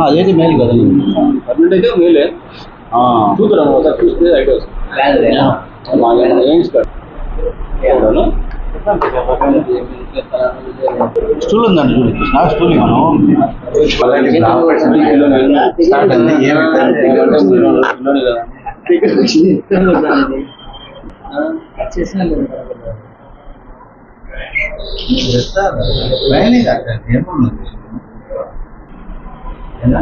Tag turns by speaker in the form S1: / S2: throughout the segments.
S1: అదైతే మేలు కదా?
S2: పర్మనెంట్ అయితే మేలే.
S1: ఆ,
S2: చూద్దాం ఒకసారి చూస్తే ఐడియా వస్తుంది. వేయించుతాడు చూడను?
S1: స్టూల్ ఉందండి చూడు. కృష్ణ స్టూల్ ఇవ్వను ఓకేనా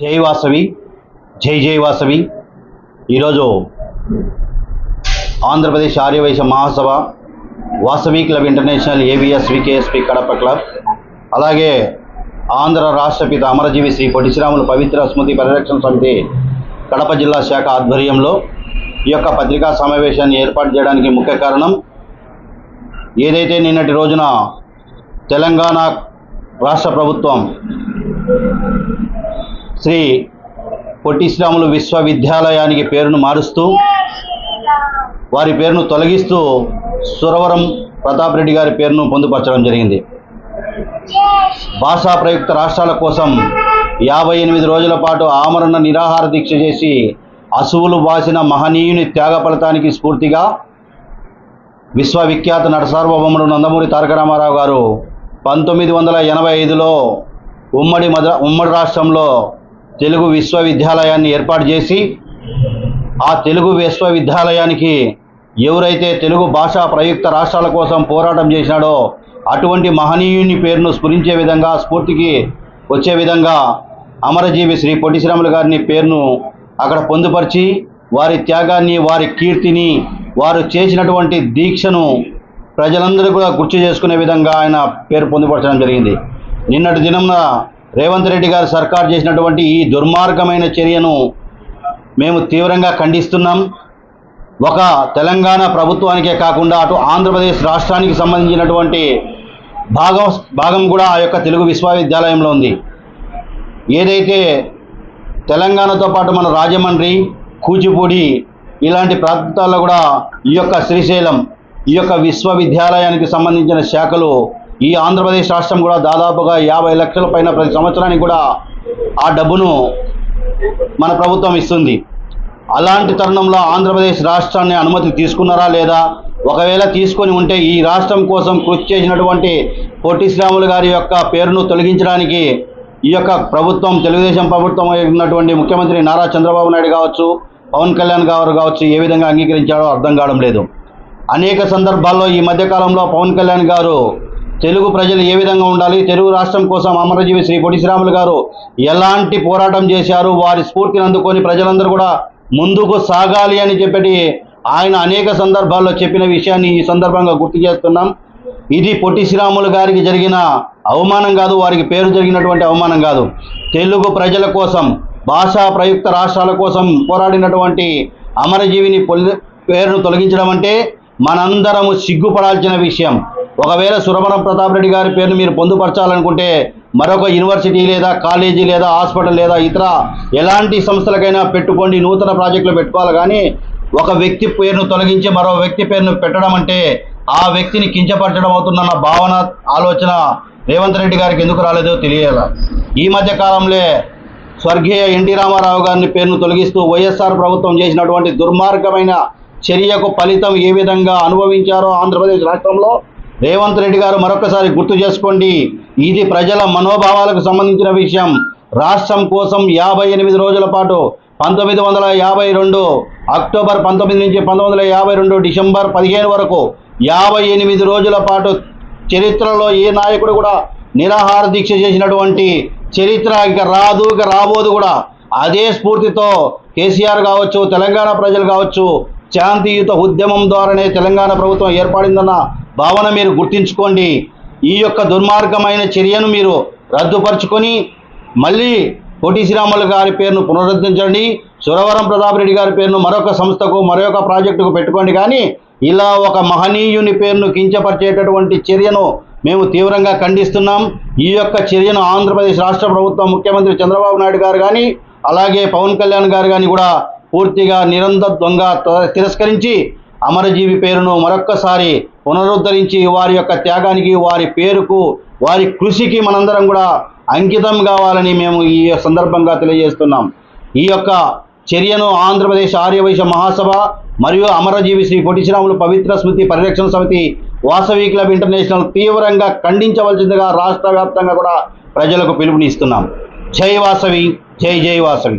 S1: జై వాసవి జై జై వాసవి ఈరోజు Andhra Pradesh Arya Vysya Mahasabha Vasavi club international AVS VKSP Kadapa club అలాగే ఆంధ్ర రాష్ట్రపిత అమరజీవి శ్రీ పొట్టి శ్రీరాములు పవిత్ర స్మృతి పరిరక్షణ సమితి కడప జిల్లా శాఖ ఆధ్వర్యంలో ఈ యొక్క పత్రికా సమావేశాన్ని ఏర్పాటు చేయడానికి ముఖ్య కారణం ఏదైతే నిన్నటి రోజున తెలంగాణ రాష్ట్ర ప్రభుత్వం శ్రీ పొట్టి శ్రీరాములు విశ్వవిద్యాలయానికి పేరును మారుస్తూ వారి పేరును తొలగిస్తూ సురవరం ప్రతాప్ రెడ్డి గారి పేరును పొందుపరచడం జరిగింది. భాషా ప్రయుక్త రాష్ట్రాల కోసం యాభై ఎనిమిది రోజుల పాటు ఆమరణ నిరాహార దీక్ష చేసి అసువులు బాసిన మహనీయుని త్యాగ ఫలితానికి స్ఫూర్తిగా విశ్వవిఖ్యాత నటసార్వభౌముడు నందమూరి తారక రామారావు గారు పంతొమ్మిది వందల ఎనభై ఐదులో ఉమ్మడి మద్రా ఉమ్మడి రాష్ట్రంలో తెలుగు విశ్వవిద్యాలయాన్ని ఏర్పాటు చేసి ఆ తెలుగు విశ్వవిద్యాలయానికి ఎవరైతే తెలుగు భాషా ప్రయుక్త రాష్ట్రాల కోసం పోరాటం చేసినాడో అటువంటి మహనీయుని పేరును స్ఫురించే విధంగా స్ఫూర్తికి వచ్చే విధంగా అమరజీవి శ్రీ పొట్టి శ్రీరాములు గారిని పేరును అక్కడ పొందుపరిచి వారి త్యాగాన్ని వారి కీర్తిని వారు చేసినటువంటి దీక్షను ప్రజలందరూ కూడా గుర్తు చేసుకునే విధంగా ఆయన పేరు పొందుపరచడం జరిగింది. నిన్నటి దినంన రేవంత్ రెడ్డి గారు సర్కార్ చేసినటువంటి ఈ దుర్మార్గమైన చర్యను మేము తీవ్రంగా ఖండిస్తున్నాం. ఒక తెలంగాణ ప్రభుత్వానికే కాకుండా అటు ఆంధ్రప్రదేశ్ రాష్ట్రానికి సంబంధించినటువంటి భాగం భాగం కూడా ఆ యొక్క తెలుగు విశ్వవిద్యాలయంలో ఉంది. ఏదైతే తెలంగాణతో పాటు మన రాజమండ్రి కూచిపూడి ఇలాంటి ప్రాంతాల్లో కూడా ఈ యొక్క శ్రీశైలం ఈ యొక్క విశ్వవిద్యాలయానికి సంబంధించిన శాఖలు ఈ ఆంధ్రప్రదేశ్ రాష్ట్రం కూడా దాదాపుగా యాభై లక్షల పైన ప్రతి సంవత్సరానికి కూడా ఆ డబ్బును మన ప్రభుత్వం ఇస్తుంది. అలాంటి తరుణంలో ఆంధ్రప్రదేశ్ రాష్ట్రాన్ని అనుమతి తీసుకున్నారా లేదా? ఒకవేళ తీసుకొని ఉంటే ఈ రాష్ట్రం కోసం కృషి చేసినటువంటి పొట్టి శ్రీరాములు గారి యొక్క పేరును తొలగించడానికి ఈ యొక్క ప్రభుత్వం తెలుగుదేశం ప్రభుత్వం ఉన్నటువంటి ముఖ్యమంత్రి నారా చంద్రబాబు నాయుడు కావచ్చు పవన్ కళ్యాణ్ గారు కావచ్చు ఏ విధంగా అంగీకరించాడో అర్థం కావడం లేదు. అనేక సందర్భాల్లో ఈ మధ్యకాలంలో పవన్ కళ్యాణ్ గారు తెలుగు ప్రజలు ఏ విధంగా ఉండాలి తెలుగు రాష్ట్రం కోసం అమరజీవి శ్రీ పొడి శ్రీరాములు గారు ఎలాంటి పోరాటం చేశారు వారి స్ఫూర్తిని అందుకొని ప్రజలందరూ కూడా ముందుకు సాగాలి అని చెప్పి ఆయన అనేక సందర్భాల్లో చెప్పిన విషయాన్ని ఈ సందర్భంగా గుర్తు చేస్తున్నాం. ఇది పొట్టి శ్రీరాములు గారికి జరిగిన అవమానం కాదు వారికి పేరు జరిగినటువంటి అవమానం కాదు. తెలుగు ప్రజల కోసం భాషా ప్రయుక్త రాష్ట్రాల కోసం పోరాడినటువంటి అమరజీవిని పేరును తొలగించడం అంటే మనందరము సిగ్గుపడాల్సిన విషయం. ఒకవేళ సురవరం ప్రతాప్ రెడ్డి గారి పేరును మీరు పొందుపరచాలనుకుంటే మరొక యూనివర్సిటీ లేదా కాలేజీ లేదా హాస్పిటల్ లేదా ఇతర ఎలాంటి సంస్థలకైనా పెట్టుకోండి నూతన ప్రాజెక్టులు పెట్టుకోవాలి. కానీ ఒక వ్యక్తి పేరును తొలగించి మరో వ్యక్తి పేరును పెట్టడం అంటే ఆ వ్యక్తిని కించపరచడం అవుతుందన్న భావన ఆలోచన రేవంత్ రెడ్డి గారికి ఎందుకు రాలేదో తెలియాల ఈ మధ్య కాలంలో స్వర్గీయ ఎన్టీ రామారావు గారిని పేరును తొలగిస్తూ వైఎస్ఆర్ ప్రభుత్వం చేసినటువంటి దుర్మార్గమైన చర్యకు ఫలితం ఏ విధంగా అనుభవించారో ఆంధ్రప్రదేశ్ రాష్ట్రంలో రేవంత్ రెడ్డి గారు మరొకసారి గుర్తు చేసుకోండి. ఇది ప్రజల మనోభావాలకు సంబంధించిన విషయం. రాష్ట్రం కోసం యాభై ఎనిమిది రోజుల పాటు పంతొమ్మిది వందల యాభై రెండు అక్టోబర్ పంతొమ్మిది నుంచి పంతొమ్మిది వందల యాభై రెండు డిసెంబర్ పదిహేను వరకు యాభై ఎనిమిది రోజుల పాటు చరిత్రలో ఏ నాయకుడు కూడా నిరాహార దీక్ష చేసినటువంటి చరిత్ర ఇక రాదు ఇక రాబోదు కూడా అదే స్ఫూర్తితో కేసీఆర్ కావచ్చు తెలంగాణ ప్రజలు కావచ్చు శాంతియుత ఉద్యమం ద్వారానే తెలంగాణ ప్రభుత్వం ఏర్పడిందన్న భావన మీరు గుర్తించుకోండి. ఈ యొక్క దుర్మార్గమైన చర్యను మీరు రద్దుపరుచుకొని మళ్ళీ కోటి శ్రీరాములు గారి పేరును పునరుద్ధరించండి. సురవరం ప్రతాప్ రెడ్డి గారి పేరును మరొక సంస్థకు మరొక ప్రాజెక్టుకు పెట్టుకోండి. కానీ ఇలా ఒక మహనీయుని పేరును కించపరిచేటటువంటి చర్యను మేము తీవ్రంగా ఖండిస్తున్నాం. ఈ యొక్క చర్యను ఆంధ్రప్రదేశ్ రాష్ట్ర ప్రభుత్వం ముఖ్యమంత్రి చంద్రబాబు నాయుడు గారు కానీ అలాగే పవన్ కళ్యాణ్ గారు కానీ కూడా పూర్తిగా నిరంతర దొంగ తిరస్కరించి అమరజీవి పేరును మరొక్కసారి పునరుద్ధరించి వారి యొక్క త్యాగానికి వారి పేరుకు వారి కృషికి మనందరం కూడా అంకితం కావాలని మేము ఈ సందర్భంగా తెలియజేస్తున్నాం. ఈ యొక్క చర్యను ఆంధ్రప్రదేశ్ ఆర్యవైశ్య మహాసభ మరియు అమరజీవి శ్రీ పొట్టిశ్రాములు పవిత్ర స్మృతి పరిరక్షణ సమితి వాసవి క్లబ్ ఇంటర్నేషనల్ తీవ్రంగా ఖండించవలసిందిగా రాష్ట్ర వ్యాప్తంగా కూడా ప్రజలకు పిలుపునిస్తున్నాం. జై వాసవి జై జై వాసవి.